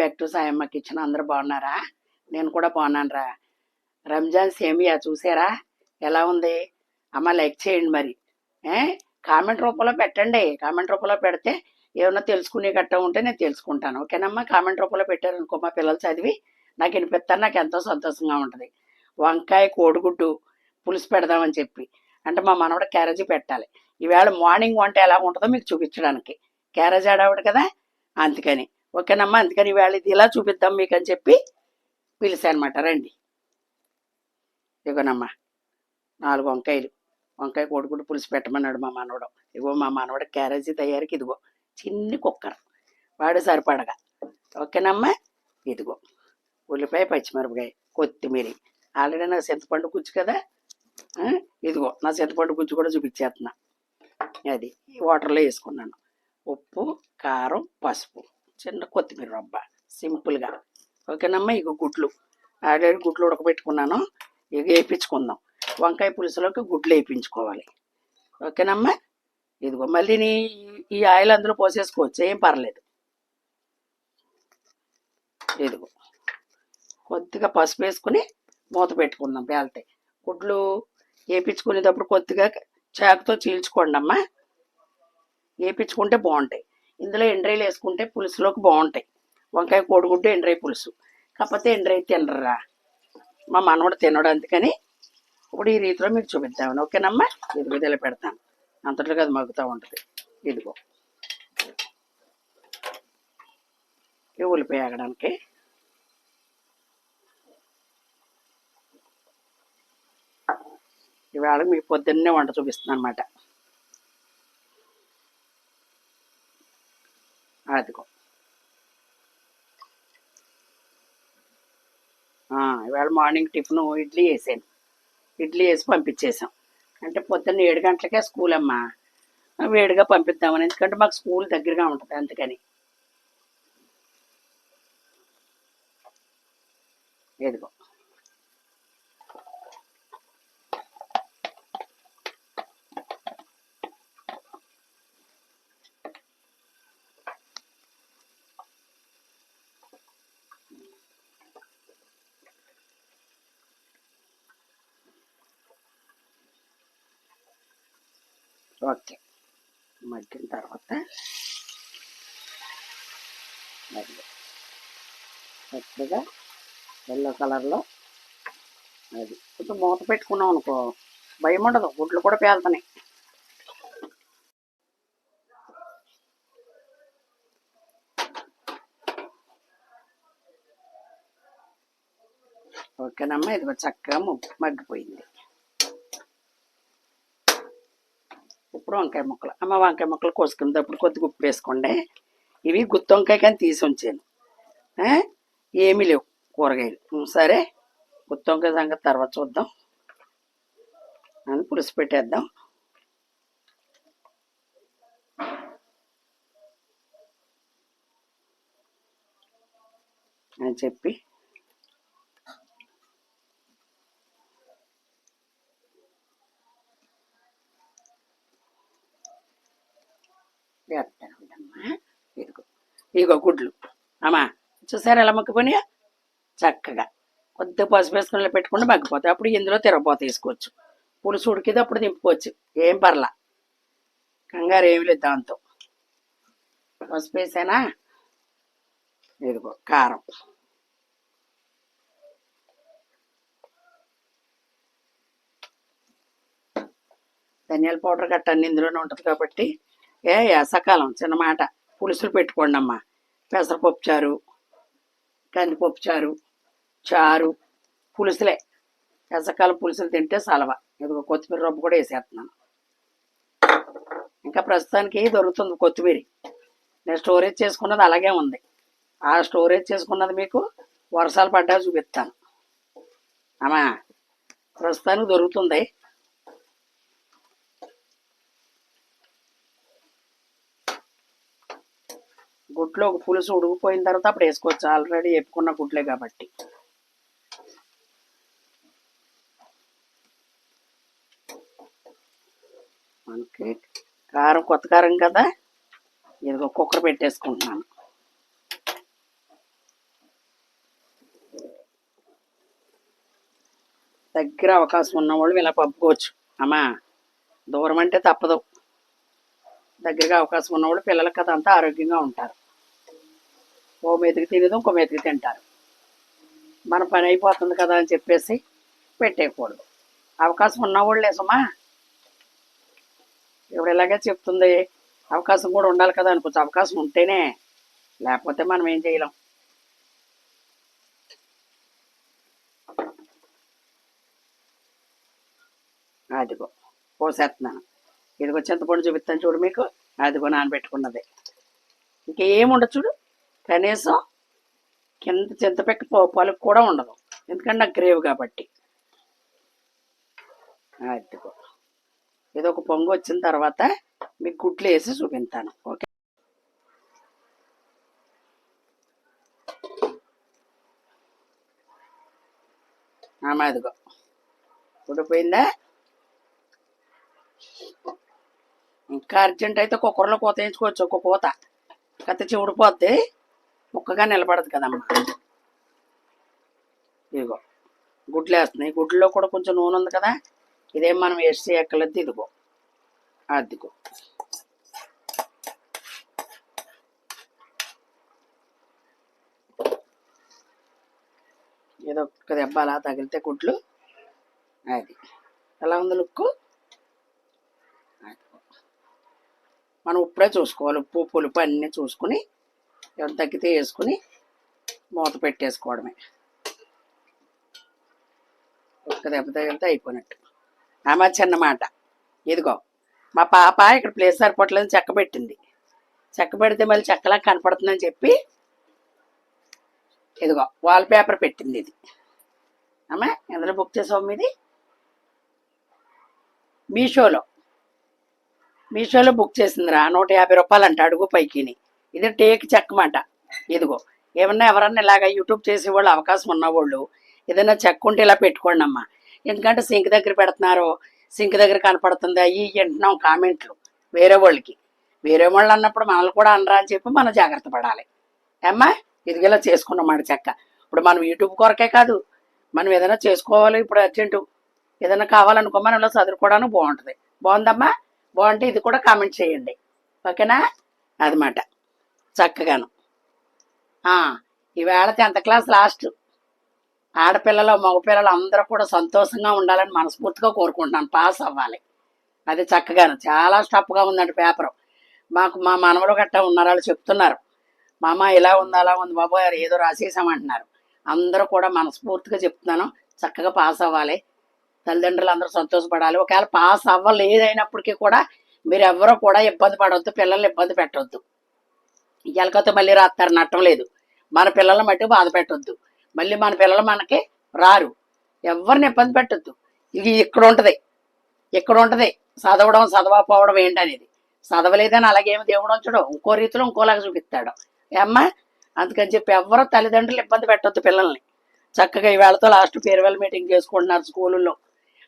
Back to Sayamma kitchen అందరూ బాగున్నారా? నేను కూడా బాగున్నాను రా రంజాన్ సేమియా చూసారా? ఎలా ఉంది? అమ్మ లైక్ చేయండి మరి. ఏ? కామెంట్ రూపంలో పెట్టండి. కామెంట్ రూపంలో పెడితే ఏమన్నా తెలుసుకునే గట్ట ఉంటే నేను తెలుసుకుంటాను. ఓకేనమ్మా? కామెంట్ రూపంలో పెట్టారనుకో మా పిల్లలు చదివి నాకు వినిపిస్తారు. నాకు ఎంతో సంతోషంగా ఉంటుంది. వంకాయ కోడిగుడ్డు పులుసు పెడదామని చెప్పి. అంటే మా మనవడ క్యారేజీ పెట్టాలి. ఈవేళ మార్నింగ్ వంట ఎలా ఉంటుందో మీకు చూపించడానికి. క్యారేజ్ ఆడావిడ కదా? అందుకని. ఓకేనమ్మా? అందుకని ఈవేళ ఇది ఇలా చూపిద్దాం మీకు అని చెప్పి పిలిచానమాట. రండి. ఇగోనమ్మా నాలుగు వంకాయలు. వంకాయ కొడుకుడు పులుసు పెట్టమన్నాడు మా మనవడు. ఇగో మా మనవడు క్యారేజీ తయారీకి ఇదిగో చిన్ని కుక్కర్. వాడు సరిపడగా. ఓకేనమ్మా? ఇదిగో. ఉల్లిపాయ పచ్చిమిరపకాయ కొత్తిమీర. ఆల్రెడీ నా చింతపండు గుజ్జు కదా? ఇదిగో నా చింతపండు గుజ్జు కూడా చూపించేస్తున్నా. అది ఈ వాటర్లో వేసుకున్నాను. ఉప్పు కారం పసుపు. చిన్న కొత్తిమీర రబ్బ సింపుల్గా ఓకేనమ్మా? ఇక గుడ్లు. ఆల్రెడీ గుడ్లు ఉడకబెట్టుకున్నాను. ఇక వేయించుకుందాం వంకాయ పులుసులోకి గుడ్లు వేయించుకోవాలి ఓకేనమ్మా? ఇదిగో మళ్ళీ నీ ఈ ఆయిల్ అందులో పోసేసుకోవచ్చు. ఏం పర్లేదు. ఇదిగో. కొద్దిగా పసుపు వేసుకుని మూత పెట్టుకుందాం పేలితే. గుడ్లు వేయించుకునేటప్పుడు కొద్దిగా చాకుతో చీల్చుకోండి అమ్మా వేయించుకుంటే బాగుంటాయి. ఇందులో ఎండ్రాయిలు వేసుకుంటే పులుసులోకి బాగుంటాయి. వంకాయ కోడిగుడ్డు ఎండ్రాయి పులుసు. కాకపోతే ఎండ్రాయి తినరా మా మనవడు తినడు అందుకని ఇప్పుడు ఈ రీతిలో మీకు చూపిద్దామని. ఓకేనమ్మా? ఇదిగో ఇలా పెడతాను. అంతట్లో అది మగ్గుతూ ఉంటుంది. ఇదిగో. ఈ ఉల్లిపాయ ఆగడానికి. ఇవాళ మీ పొద్దున్నే వంట చూపిస్తున్నాను అనమాట అదిగో ఇవాళ మార్నింగ్ టిఫిన్ ఇడ్లీ వేసాను ఇడ్లీ వేసి పంపించేసాం అంటే పొద్దున్న ఏడు గంటలకే స్కూల్ అమ్మా వేడిగా పంపిద్దామని. ఎందుకంటే మాకు స్కూల్ దగ్గరగా ఉంటుంది అందుకని. ఇదిగో. ఓకే. మగ్గిన తర్వాత అది చక్కగా ఎల్లో కలర్లో అది కొంచెం మూత పెట్టుకున్నాం అనుకో భయం ఉండదు గుడ్లు కూడా పేలుతున్నాయి. ఓకేనమ్మా ఇదిగో చక్కగా ముగ్గు మగ్గిపోయింది. ఇప్పుడు వంకాయ ముక్కలు. అమ్మ వంకాయ ముక్కలు కోసుకునేటప్పుడు కొద్దిగా ఉప్పు వేసుకోండి. ఇవి గుత్తి వంకాయ కానీ తీసి ఉంచాను. ఏమీ లేవు కూరగాయలు. సరే. గుత్తి వంకాయ సంగతి తర్వాత చూద్దాం. అని పులుసు పెట్టేద్దాం. అని చెప్పి వేస్తాను అమ్మా ఇదిగో ఇదిగో గుడ్లు. అమ్మా చూసారా ఎలా మగ్గిపోయినాయా చక్కగా. కొద్దిగా పసుపు వేసుకుని పెట్టుకుంటే మగ్గిపోతాయి అప్పుడు ఇందులో తిరగపోత వేసుకోవచ్చు. పులుసు ఉడికితే అప్పుడు దింపుకోవచ్చు ఏం పర్లా. కంగారు ఏమి లేదు దాంతో. పసుపు వేసానా? ఇదిగో కారం. ధనియాల పౌడర్ గట్ట అన్ని ఇందులోనే ఉంటుంది కాబట్టి. ఏ వేసకాలం చిన్న మాట. పులుసులు పెట్టుకోండి అమ్మా పెసరపప్పు చారు కందిపప్పు చారు చారు పులుసులే. వేసకాలం పులుసులు తింటే సలవ. ఇదిగో కొత్తిమీర రొబ్బు కూడా వేసేస్తున్నాను. ఇంకా ప్రస్తుతానికి దొరుకుతుంది కొత్తిమీర? నేను స్టోరేజ్ చేసుకున్నది అలాగే ఉంది. ఆ స్టోరేజ్ చేసుకున్నది మీకు వర్షాలు పడ్డా చూపిస్తాను. అమ్మా ప్రస్తుతానికి దొరుకుతుంది. గుడ్లో పులుసు ఉడికిపోయిన తర్వాత అప్పుడు వేసుకోవచ్చు. ఆల్రెడీ చెప్పుకున్న గుట్లే కాబట్టి. మనకి కారం కొత్త కారం కదా? ఇదిగో కుక్కర్ పెట్టేసుకుంటున్నాను. దగ్గర అవకాశం ఉన్నవాళ్ళు ఇలా పంపుకోవచ్చు అమ్మా దూరం అంటే తప్పదు. దగ్గరగా అవకాశం ఉన్నవాళ్ళు పిల్లలకి అదంతా ఆరోగ్యంగా ఉంటారు. ఓ మెతుకు తినదు ఇంకో మెతుకు తింటారు. మన పని అయిపోతుంది కదా అని చెప్పేసి పెట్టేయకూడదు. అవకాశం ఉన్నవాళ్ళే సుమా ఇప్పుడు ఇలాగే చెప్తుంది అవకాశం కూడా ఉండాలి కదా అనుకోవచ్చు. అవకాశం ఉంటేనే లేకపోతే మనం ఏం చేయలేం. అదిగో పోసేస్తున్నాను ఇదిగో చింతపండు చూపిస్తాను చూడు మీకు. అదిగో నానబెట్టుకున్నది. ఇంకేముండదు చూడు. కనీసం కింద చింతపెక్క పో- పలుకు కూడా ఉండదు. ఎందుకంటే నాకు గ్రేవ్ కాబట్టి. అదిగో ఇది ఒక పొంగు వచ్చిన తర్వాత మీకు గుడ్లు వేసి చూపిస్తాను. ఓకే? ఆమె అదిగో ఉడిపోయిందా ఇంకా అర్జెంట్ అయితే కుక్కర్లో కోత వేయించుకోవచ్చు. ఒక కోత. కత్తి చివుడిపోద్ది ముక్కగా నిలబడదు కదమ్మా ఇదిగో గుడ్లు వేస్తున్నాయి. గుడ్లలో కూడా కొంచెం నూనె ఉంది కదా ఇదేం మనం వేసి చేయక్కర్లేదు. ఇదిగో అదిగో. ఏదో ఒక్క దెబ్బ అలా తగిలితే గుడ్లు అది. ఎలా ఉంది లుక్కు? మనం ఇప్పుడే చూసుకోవాలి. ఉప్పు పులుపు అన్నీ చూసుకుని ఎవరు తగ్గితే వేసుకుని మూత పెట్టేసుకోవడమే. ఒక్క దెబ్బ తగిలితే అయిపోయినట్టు. ఆమె చిన్నమాట ఇదిగో మా పాప ఇక్కడ ప్లేస్ సరిపోవట్లేదు చెక్క పెట్టింది. చెక్క పెడితే మళ్ళీ చెక్కలా కనపడుతుందని చెప్పి ఇదిగో వాల్ పేపర్ పెట్టింది ఇది. అమ్మా ఎందులో బుక్ చేసావు ఇది మీషోలో. మీషోలో బుక్ చేసిందిరా నూట యాభై రూపాయలు అంట అడుగు పైకిని. ఇది టేక్ చెక్కమాట ఇదిగో ఏమన్నా ఎవరన్నా ఇలాగ యూట్యూబ్ చేసే వాళ్ళు అవకాశం ఉన్నవాళ్ళు ఏదైనా చెక్క ఉంటే ఇలా పెట్టుకోండి అమ్మా. ఎందుకంటే సింక్ దగ్గర పెడుతున్నారు సింక్ దగ్గర కనపడుతుంది అయ్యి వింటున్నాం అంటున్నాం కామెంట్లు వేరే వాళ్ళకి. వేరే వాళ్ళు అన్నప్పుడు మనల్ని కూడా అనరా అని చెప్పి మనం జాగ్రత్త పడాలి. అమ్మా ఇదిగేలా చేసుకున్నమాట చెక్క. ఇప్పుడు మనం యూట్యూబ్ కొరకే కాదు. మనం ఏదైనా చేసుకోవాలి ఇప్పుడు అర్జెంటు. ఏదైనా కావాలనుకో మనం ఇలా చదువుకోవడానికి బాగుంటుంది. బాగుందమ్మా? బాగుంటే ఇది కూడా కామెంట్ చేయండి. ఓకేనా? అదమాట చక్కగాను. ఈవేళ టెన్త్ క్లాస్ లాస్ట్. ఆడపిల్లలు మగపిల్లలు అందరూ కూడా సంతోషంగా ఉండాలని మనస్ఫూర్తిగా కోరుకుంటున్నాను. పాస్ అవ్వాలి. అది చక్కగాను. చాలా స్టఫ్గా ఉందండి పేపర్. మాకు మా మనవలు గట్టా ఉన్నారు వాళ్ళు చెప్తున్నారు. మా అమ్మ ఇలా ఉంది అలా ఉంది బాబు ఏదో రాసేసామంటున్నారు. అందరూ కూడా మనస్ఫూర్తిగా చెప్తున్నాను. చక్కగా పాస్ అవ్వాలి. తల్లిదండ్రులు అందరూ సంతోషపడాలి. ఒకవేళ పాస్ అవ్వలేదైనప్పటికీ కూడా మీరు ఎవరో కూడా ఇబ్బంది పడవద్దు పిల్లల్ని ఇబ్బంది పెట్టవద్దు ఎలకతో మళ్ళీ రాస్తారు నట్టం లేదు. మన పిల్లల మట్టి బాధ పెట్టొద్దు. మళ్ళీ మన పిల్లలు మనకి రారు. ఎవరిని ఇబ్బంది పెట్టొద్దు. ఇది ఇక్కడ ఉంటుంది. ఇక్కడ ఉంటుంది. చదవడం చదవకపోవడం ఏంటనేది. చదవలేదని అలాగేమి దేవుడు ఉంచడం. ఇంకో రీతిలో ఇంకోలాగా చూపిస్తాడు. ఏమ్మా? అందుకని చెప్పి ఎవరో తల్లిదండ్రులు ఇబ్బంది పెట్టద్దు పిల్లల్ని. చక్కగా ఈవేళతో లాస్ట్ ఫేర్వెల్ మీటింగ్ చేసుకుంటున్నారు స్కూళ్ళల్లో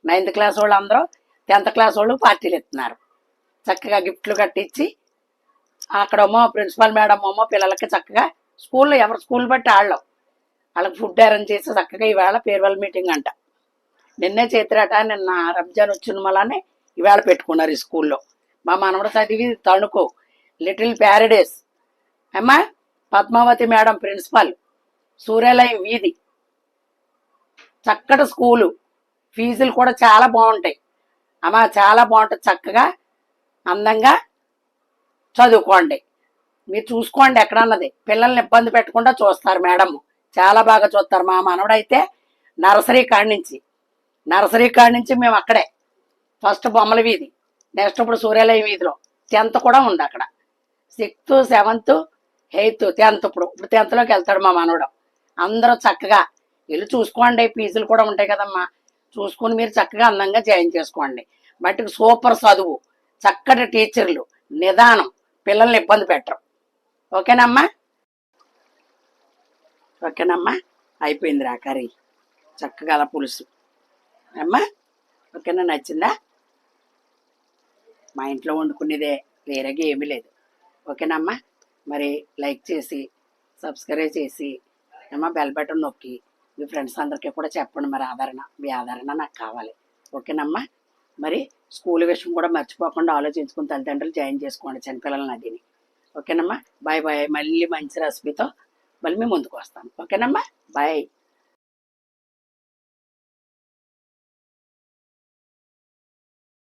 నైన్త్ క్లాస్ వాళ్ళు అందరూ టెన్త్ క్లాస్ వాళ్ళు పార్టీలు ఎత్తున్నారు. చక్కగా గిఫ్ట్లు కట్టించి అక్కడేమో ప్రిన్సిపల్ మేడం ఏమో పిల్లలకి చక్కగా స్కూల్లో ఎవరు స్కూల్ బట్టి వాళ్ళు వాళ్ళకి ఫుడ్ అరేంజ్ చేసి చక్కగా ఈవేళ ఫేర్వెల్ మీటింగ్ అంట. నిన్నే చేతిరాట నిన్న రంజాన్ వచ్చిన మళ్ళానే ఈవేళ పెట్టుకున్నారు ఈ స్కూల్లో. మా మనవడు చదివి తణుకు. Little Paradise. అమ్మా పద్మావతి మేడం ప్రిన్సిపల్. సూర్యాలయం వీధి. చక్కటి స్కూలు. ఫీజులు కూడా చాలా బాగుంటాయి. అమ్మా చాలా బాగుంటుంది చక్కగా అందంగా. చదువుకోండి. మీరు చూసుకోండి ఎక్కడన్నది. పిల్లల్ని ఇబ్బంది పెట్టకుండా చూస్తారు మేడం. చాలా బాగా చూస్తారు మా మనవడైతే నర్సరీ కాడి నుంచి. నర్సరీ కాడి నుంచి మేము అక్కడే. ఫస్ట్ బొమ్మల వీధి. నెక్స్ట్ ఇప్పుడు సూర్యాలయం వీధిలో. టెన్త్ కూడా ఉంది అక్కడ. సిక్స్త్ సెవెంత్ ఎయిత్ టెన్త్ ఇప్పుడు. ఇప్పుడు టెన్త్లోకి వెళ్తాడు మా మనవడు. అందరూ చక్కగా వెళ్ళి చూసుకోండి. ఫీజులు కూడా ఉంటాయి కదమ్మా. చూసుకుని మీరు చక్కగా అందంగా జాయిన్ చేసుకోండి. మట్టికి సూపర్ చదువు. చక్కటి టీచర్లు. నిదానం. పిల్లల్ని ఇబ్బంది పెట్టరు. ఓకేనమ్మా? ఓకేనమ్మా? అయిపోయింది రా కర్రీ. చక్కగా అలా పులుసు. అమ్మా? ఓకేనా నచ్చిందా? మా ఇంట్లో వండుకునేదే వేరేగా ఏమీ లేదు. ఓకేనమ్మా? మరి లైక్ చేసి సబ్స్క్రైబ్ చేసి అమ్మ బెల్ బటన్ నొక్కి మీ ఫ్రెండ్స్ అందరికీ కూడా చెప్పండి మరి ఆదరణ మీ ఆదరణ నాకు కావాలి. ఓకేనమ్మా? మరి స్కూల్ విషయం కూడా మర్చిపోకుండా ఆలోచించుకుని తల్లిదండ్రులు జాయిన్ చేసుకోండి చిన్నపిల్లలని అదిని ఓకేనమ్మా? Bye bye. మళ్ళీ మంచి రెసిపీతో మళ్ళీ మేము ముందుకు వస్తాం. ఓకేనమ్మా? బాయ్.